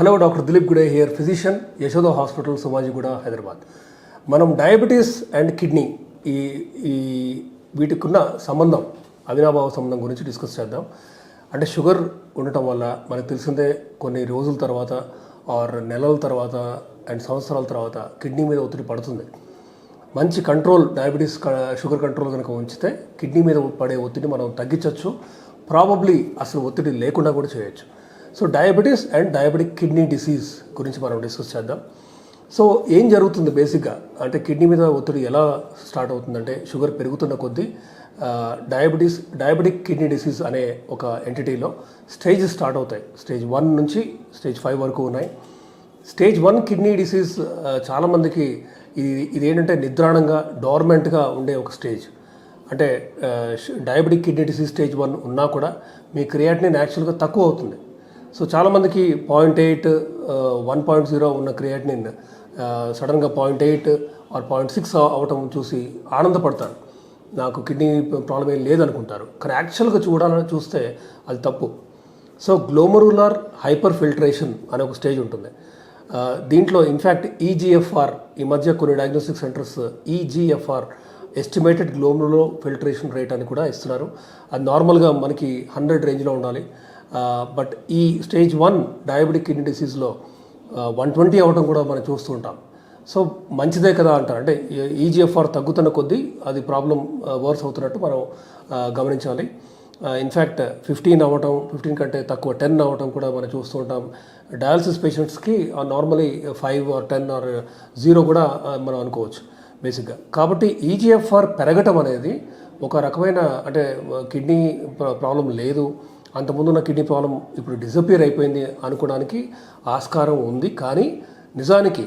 Hello doctor Dilip Gude here physician Yashoda hospital Somajiguda Hyderabad. మనం diabetes and kidney ఈ ఈ వీటికున్న సంబంధం అవినాభావ సంబంధం గురించి డిస్కస్ చేద్దాం. అంటే షుగర్ ఉండటం వల్ల మనకు తెలిసిందే కొన్ని రోజుల తర్వాత ఆర్ నెలల తర్వాత అండ్ సంవత్సరాల తర్వాత కిడ్నీ మీద ఒత్తిడి పడుతుంది. మంచి కంట్రోల్ డయాబెటీస్ షుగర్ కంట్రోల్ కనుక ఉంచితే కిడ్నీ మీద పడే ఒత్తిడి మనం తగ్గించవచ్చు ప్రాబబ్లీ అసలు ఒత్తిడి లేకుండా కూడా చేయొచ్చు. So diabetes and diabetic kidney disease గురించి మనం డిస్కస్ చేద్దాం. సో ఏం జరుగుతుంది బేసిక్గా అంటే కిడ్నీ మీద ఒత్తిడి ఎలా స్టార్ట్ అవుతుందంటే షుగర్ పెరుగుతున్న కొద్దీ డయాబెటీస్ డయాబెటిక్ కిడ్నీ డిసీజ్ అనే ఒక ఎంటిటీలో స్టేజ్ స్టార్ట్ అవుతాయి. స్టేజ్ వన్ నుంచి స్టేజ్ ఫైవ్ వరకు ఉన్నాయి. స్టేజ్ వన్ కిడ్నీ డిసీజ్ చాలామందికి ఇది ఇదేంటంటే నిద్రాణంగా డోర్మెంట్గా ఉండే ఒక స్టేజ్ అంటే diabetic kidney disease stage one ఉన్నా కూడా మీ క్రియాటినిన్ యాక్చువల్గా తక్కువ అవుతుంది. సో చాలామందికి point eight one point zero ఉన్న క్రియాటినిన్ సడన్గా point eight or point six అవటం చూసి ఆనందపడతారు. నాకు కిడ్నీ ప్రాబ్లం ఏం లేదనుకుంటారు. కానీ యాక్చువల్గా చూడాలని చూస్తే అది తప్పు. సో గ్లోమరులర్ హైపర్ ఫిల్ట్రేషన్ అనే ఒక స్టేజ్ ఉంటుంది. దీంట్లో ఇన్ఫ్యాక్ట్ ఈజీఎఫ్ఆర్ ఈ మధ్య కొన్ని diagnostic centres eGFR estimated glomerular filtration rate అని కూడా ఇస్తున్నారు. అది నార్మల్గా మనకి హండ్రెడ్ రేంజ్లో ఉండాలి. బట్ ఈ స్టేజ్ వన్ డయాబెటిక్ కిడ్నీ డిసీజ్లో వన్ ట్వంటీ అవ్వడం కూడా మనం చూస్తూ ఉంటాం. సో మంచిదే కదా అంటారు. అంటే ఈజీఎఫ్ఆర్ తగ్గుతున్న కొద్దీ అది ప్రాబ్లం వర్స్ అవుతున్నట్టు మనం గమనించాలి. ఇన్ఫ్యాక్ట్ ఫిఫ్టీన్ అవ్వటం ఫిఫ్టీన్ కంటే తక్కువ టెన్ అవ్వటం కూడా మనం చూస్తూ ఉంటాం. డయాలసిస్ పేషెంట్స్కి normally five or ten or zero కూడా మనం అనుకోవచ్చు బేసిక్గా. కాబట్టి ఈజీఎఫ్ఆర్ పెరగటం అనేది ఒక రకమైన అంటే కిడ్నీ ప్రాబ్లం లేదు. అంతకుముందు ఉన్న కిడ్నీ ప్రాబ్లం ఇప్పుడు డిసపియర్ అయిపోయింది అనుకోవడానికి ఆస్కారం ఉంది. కానీ నిజానికి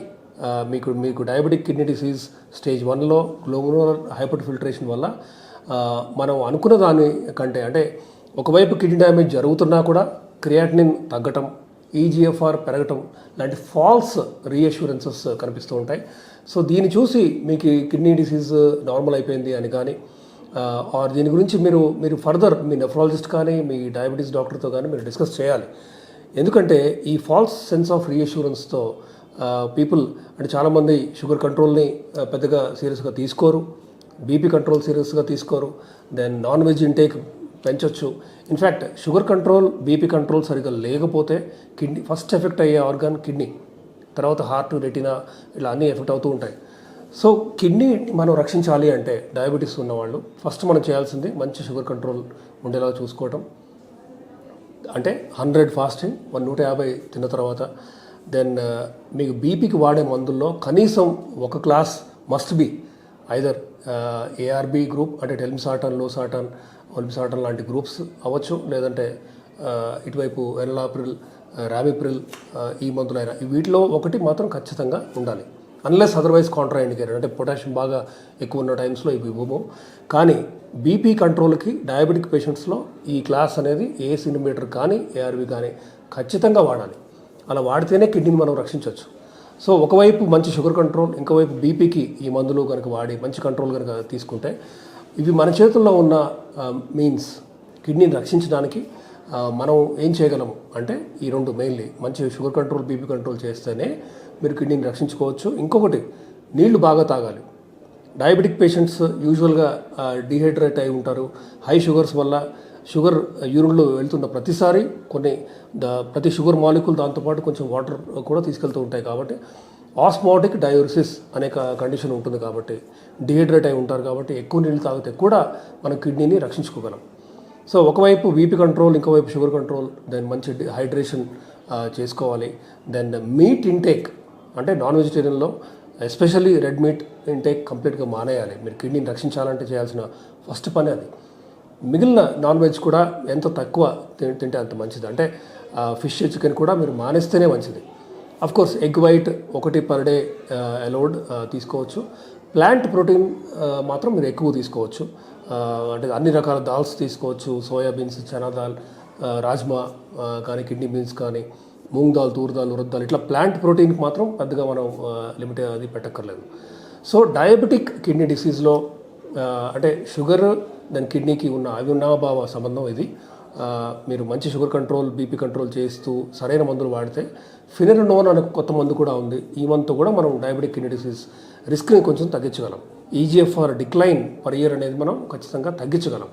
మీకు మీకు డయాబెటిక్ కిడ్నీ డిసీజ్ స్టేజ్ వన్లో గ్లోమరులర్ హైపర్ ఫిల్ట్రేషన్ వల్ల మనం అనుకున్న దాని కంటే అంటే ఒకవైపు కిడ్నీ డ్యామేజ్ జరుగుతున్నా కూడా క్రియాటినిన్ తగ్గటం ఈజీఎఫ్ఆర్ పెరగటం లాంటి ఫాల్స్ రీఅష్యూరెన్సెస్ కనిపిస్తూ ఉంటాయి. సో దీన్ని చూసి మీకు కిడ్నీ డిసీజ్ నార్మల్ అయిపోయింది అని కానీ ఆర్ దీని గురించి మీరు మీరు ఫర్దర్ మీ నెఫ్రాలజిస్ట్ కానీ మీ డయాబెటీస్ డాక్టర్తో కానీ మీరు డిస్కస్ చేయాలి. ఎందుకంటే ఈ ఫాల్స్ సెన్స్ ఆఫ్ రీఅష్యూరెన్స్తో పీపుల్ అంటే చాలామంది షుగర్ కంట్రోల్ని పెద్దగా సీరియస్గా తీసుకోరు. బీపీ కంట్రోల్ సీరియస్గా తీసుకోరు. దెన్ నాన్ వెజ్ ఇంటేక్ పెంచవచ్చు in fact sugar control BP control సరిగ్గా లేకపోతే కిడ్నీ ఫస్ట్ ఎఫెక్ట్ అయ్యే ఆర్గాన్ కిడ్నీ తర్వాత హార్ట్ రెటినా ఇలా అన్నీ ఎఫెక్ట్ అవుతూ ఉంటాయి. సో కిడ్నీ మనం రక్షించాలి అంటే డయాబెటీస్ ఉన్నవాళ్ళు ఫస్ట్ మనం చేయాల్సింది మంచి షుగర్ కంట్రోల్ ఉండేలా చూసుకోవటం. అంటే హండ్రెడ్ ఫాస్టింగ్ వన్ నూట యాభై తిన్న తర్వాత దెన్ మీకు బీపీకి వాడే మందుల్లో కనీసం ఒక class must be either ARB group అంటే టెల్మిసాటన్ లోసాటన్ ఒలిమిసాటన్ లాంటి గ్రూప్స్ అవ్వచ్చు. లేదంటే ఇటువైపు ఎనలాప్రిల్ రామిప్రిల్ ఈ మందులైనా వీటిలో ఒకటి మాత్రం ఖచ్చితంగా ఉండాలి. అన్లెస్ అదర్వైజ్ కాంట్రా ఇండికేటెడ్ అంటే పొటాషియం బాగా ఎక్కువ ఉన్న టైమ్స్లో ఇవి ఇవ్వము కానీ బీపీ కంట్రోల్కి డయాబెటిక్ పేషెంట్స్లో ఈ క్లాస్ అనేది ఏ సినిమీటర్ కానీ ఏఆర్వి కానీ ఖచ్చితంగా వాడాలి. అలా వాడితేనే కిడ్నీని మనం రక్షించవచ్చు. సో ఒకవైపు మంచి షుగర్ కంట్రోల్ ఇంకోవైపు బీపీకి ఈ మందులు కనుక వాడి మంచి కంట్రోల్ కనుక తీసుకుంటే ఇవి మన చేతుల్లో ఉన్న మీన్స్ కిడ్నీని రక్షించడానికి మనం ఏం చేయగలము? అంటే ఈ రెండు మెయిన్లీ మంచి షుగర్ కంట్రోల్ బీపీ కంట్రోల్ చేస్తేనే మీరు కిడ్నీని రక్షించుకోవచ్చు. ఇంకొకటి నీళ్ళు బాగా తాగాలి. డయాబెటిక్ పేషెంట్స్ యూజువల్గా డిహైడ్రేట్ అయి ఉంటారు. హై షుగర్స్ వల్ల షుగర్ యూరిన్లో వెళ్తున్న ప్రతిసారి కొన్ని ద- ప్రతి షుగర్ మాలిక్యూల్ దాంతోపాటు కొంచెం వాటర్ కూడా తీసుకెళ్తూ ఉంటాయి కాబట్టి ఆస్మాటిక్ డయోరిసిస్ అనే కండిషన్ ఉంటుంది కాబట్టి డిహైడ్రేట్ అయి ఉంటారు కాబట్టి ఎక్కువ నీళ్ళు తాగితే కూడా మనం కిడ్నీని రక్షించుకోగలం. సో ఒకవైపు బీపీ కంట్రోల్ ఇంకోవైపు షుగర్ కంట్రోల్ దెన్ మంచి హైడ్రేషన్ చేసుకోవాలి. దెన్ మీట్ ఇంటేక్ అంటే నాన్ వెజిటేరియన్లో ఎస్పెషల్లీ రెడ్ మీట్ ఇంటేక్ కంప్లీట్గా మానేయాలి. మీరు కిడ్నీని రక్షించాలంటే చేయాల్సిన ఫస్ట్ పని అది. మిగిలిన నాన్ వెజ్ కూడా ఎంత తక్కువ తి- తింటే అంత మంచిది. అంటే ఫిష్ చికెన్ కూడా మీరు మానేస్తేనే మంచిది. అఫ్ కోర్స్ ఎగ్ వైట్ ఒకటి పర్ డే అలౌడ్ తీసుకోవచ్చు. ప్లాంట్ ప్రోటీన్ మాత్రం మీరు ఎక్కువ తీసుకోవచ్చు. అంటే అన్ని రకాల దాల్స్ తీసుకోవచ్చు. సోయాబీన్స్ చనా దాల్ రాజ్మా కానీ కిడ్నీ బీన్స్ కానీ. మూంగ్ దాల్ తూర్ దాల్ ఇట్లా ప్లాంట్ ప్రోటీన్కి మాత్రం పెద్దగా మనం లిమిట్ అది పెట్టక్కర్లేదు. సో డయాబెటిక్ కిడ్నీ డిసీజ్లో అంటే షుగర్ దాని కిడ్నీకి ఉన్న అవినాభావ సంబంధం ఇది. మీరు మంచి షుగర్ కంట్రోల్ బీపీ కంట్రోల్ చేస్తూ సరైన మందులు వాడితే ఫినరనోన్ అనే కొత్త మందు కూడా ఉంది. ఈ మందుతో కూడా మనం డయాబెటిక్ కిడ్నీ డిసీజ్ రిస్క్ని కొంచెం తగ్గించగలం. ఈజీఎఫ్ఆర్ డిక్లైన్ పర్ ఇయర్ అనేది మనం ఖచ్చితంగా తగ్గించగలం.